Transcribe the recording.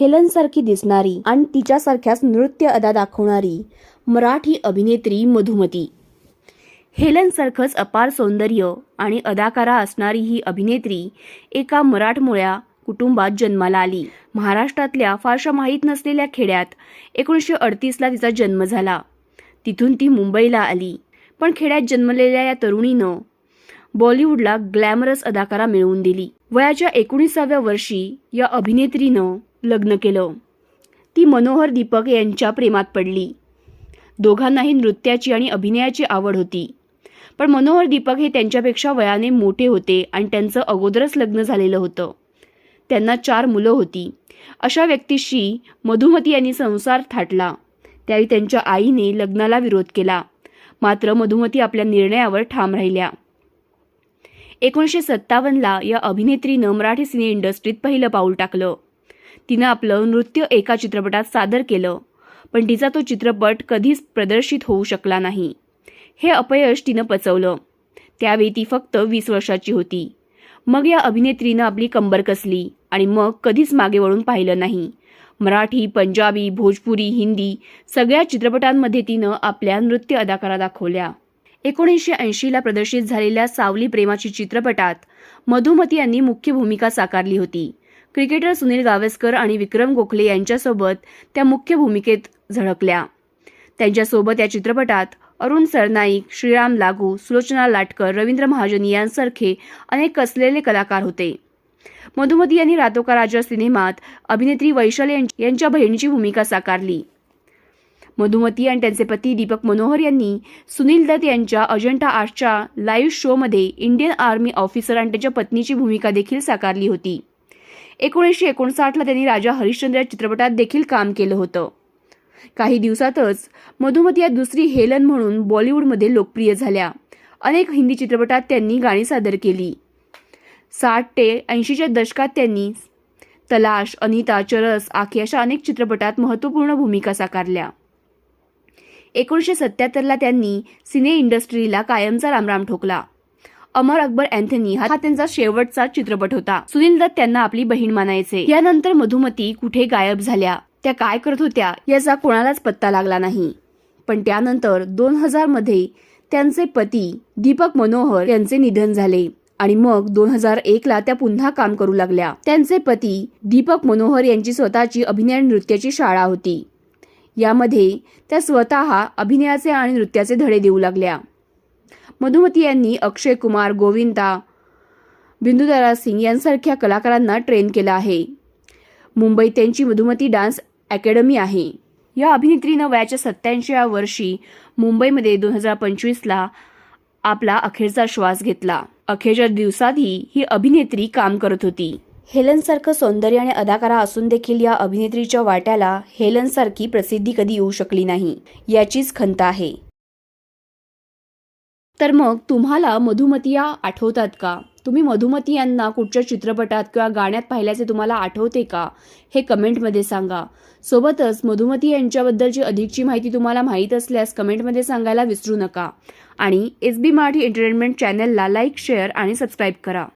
हेलनसारखी दिसणारी आणि तिच्यासारख्याच नृत्य अदा दाखवणारी मराठी अभिनेत्री मधुमती. हेलनसारखंच अपार सौंदर्य आणि अदाकारा असणारी ही अभिनेत्री एका मराठमोळ्या कुटुंबात जन्माला आली. महाराष्ट्रातल्या फारशा माहीत नसलेल्या खेड्यात एकोणीसशे अडतीसला तिचा जन्म झाला. तिथून ती मुंबईला आली. पण खेड्यात जन्मलेल्या या तरुणीनं बॉलिवूडला ग्लॅमरस अदाकारा मिळवून दिली. वयाच्या एकोणीसाव्या वर्षी या अभिनेत्रीनं लग्न केलं. ती मनोहर दीपक यांच्या प्रेमात पडली. दोघांनाही नृत्याची आणि अभिनयाची आवड होती. पण मनोहर दीपक हे त्यांच्यापेक्षा वयाने मोठे होते आणि त्यांचं अगोदरच लग्न झालेलं होतं. त्यांना चार मुलं होती. अशा व्यक्तीशी मधुमती यांनी संसार थाटला. त्यावेळी त्यांच्या आईने लग्नाला विरोध केला. मात्र मधुमती आपल्या निर्णयावर ठाम राहिल्या. एकोणीसशे सत्तावन्नला या अभिनेत्रीनं मराठी सिने इंडस्ट्रीत पहिलं पाऊल टाकलं. तिनं आपलं नृत्य एका चित्रपटात सादर केलं पण तिचा तो चित्रपट कधीच प्रदर्शित होऊ शकला नाही. हे अपयश तिनं पचवलं. त्यावेळी ती फक्त वीस वर्षाची होती. मग या अभिनेत्रीनं आपली कंबर कसली आणि मग कधीच मागे वळून पाहिलं नाही. मराठी पंजाबी भोजपुरी हिंदी सगळ्या चित्रपटांमध्ये तिनं आपल्या नृत्य अदाकारा दाखवल्या. एकोणीसशे ऐंशीला प्रदर्शित झालेल्या सावली प्रेमाची चित्रपटात मधुमती यांनी मुख्य भूमिका साकारली होती. क्रिकेटर सुनील गावस्कर आणि विक्रम गोखले यांच्यासोबत त्या मुख्य भूमिकेत झळकल्या. त्यांच्यासोबत या चित्रपटात अरुण सरनाईक श्रीराम लागू सुलोचना लाटकर रवींद्र महाजन यांसारखे अनेक कसलेले कलाकार होते. मधुमती यांनी रातोका राजा सिनेमात अभिनेत्री वैशाली यांच्या बहिणीची भूमिका साकारली. मधुमती आणि त्यांचे पती दीपक मनोहर यांनी सुनील दत्त यांच्या अजंठा आर्टच्या लाईव्ह शोमध्ये इंडियन आर्मी ऑफिसर आणि त्याच्या पत्नीची भूमिका देखील साकारली होती. एकोणीसशे एकोणसाठला त्यांनी राजा हरिश्चंद्र या चित्रपटात देखील काम केलं होतं. काही दिवसातच मधुमती या दुसरी हेलन म्हणून बॉलिवूडमध्ये लोकप्रिय झाल्या. अनेक हिंदी चित्रपटात त्यांनी गाणी सादर केली. साठ ते ऐंशीच्या दशकात त्यांनी तलाश अनिता चरस आखे अशा अनेक चित्रपटात महत्त्वपूर्ण भूमिका साकारल्या. एकोणीसशे सत्याहत्तरला त्यांनी सिने इंडस्ट्रीला कायमचा रामराम ठोकला. अमर अकबर अँथनी हा त्यांचा शेवटचा चित्रपट होता. सुनील दत्त त्यांना आपली बहीण मानायचे. यानंतर मधुमती कुठे गायब झाल्या? त्या काय करत होत्या? याचा कोणालाच पत्ता लागला नाही. पण त्यानंतर दोन हजारमध्ये त्यांचे पती दीपक मनोहर यांचे निधन झाले आणि मग दोन हजार एकला त्या पुन्हा काम करू लागल्या. त्यांचे पती दीपक मनोहर यांची स्वतःची अभिनय नृत्याची शाळा होती. यामध्ये त्या स्वतः अभिनयाचे आणि नृत्याचे धडे देऊ लागल्या. मधुमती यांनी अक्षय कुमार गोविंदा बिंदुदारा सिंग यांसारख्या कलाकारांना ट्रेन केलं आहे. मुंबईत त्यांची मधुमती डान्स अकॅडमी आहे. या अभिनेत्रीनं वयाच्या सत्याऐंशीव्या वर्षी मुंबईमध्ये दोन हजार पंचवीसला आपला अखेरचा श्वास घेतला. अखेरच्या दिवसातही ही अभिनेत्री काम करत होती. हेलनसारखं सौंदर्य आणि अदाकारा असून देखील या अभिनेत्रीच्या वाट्याला हेलनसारखी प्रसिद्धी कधी येऊ शकली नाही याचीच खंत आहे. तर मग तुम्हाला मधुमतीया आठवतात का? तुम्ही मधुमती यांना कुठच्या चित्रपटात किंवा गाण्यात पाहिल्याचे तुम्हाला आठवते का? हे कमेंटमध्ये सांगा. सोबतच मधुमती यांच्याबद्दलची अधिकची माहिती तुम्हाला माहीत असल्यास कमेंटमध्ये सांगायला विसरू नका. आणि एस बी मराठी एंटरटेनमेंट चॅनलला लाईक शेअर आणि सबस्क्राईब करा.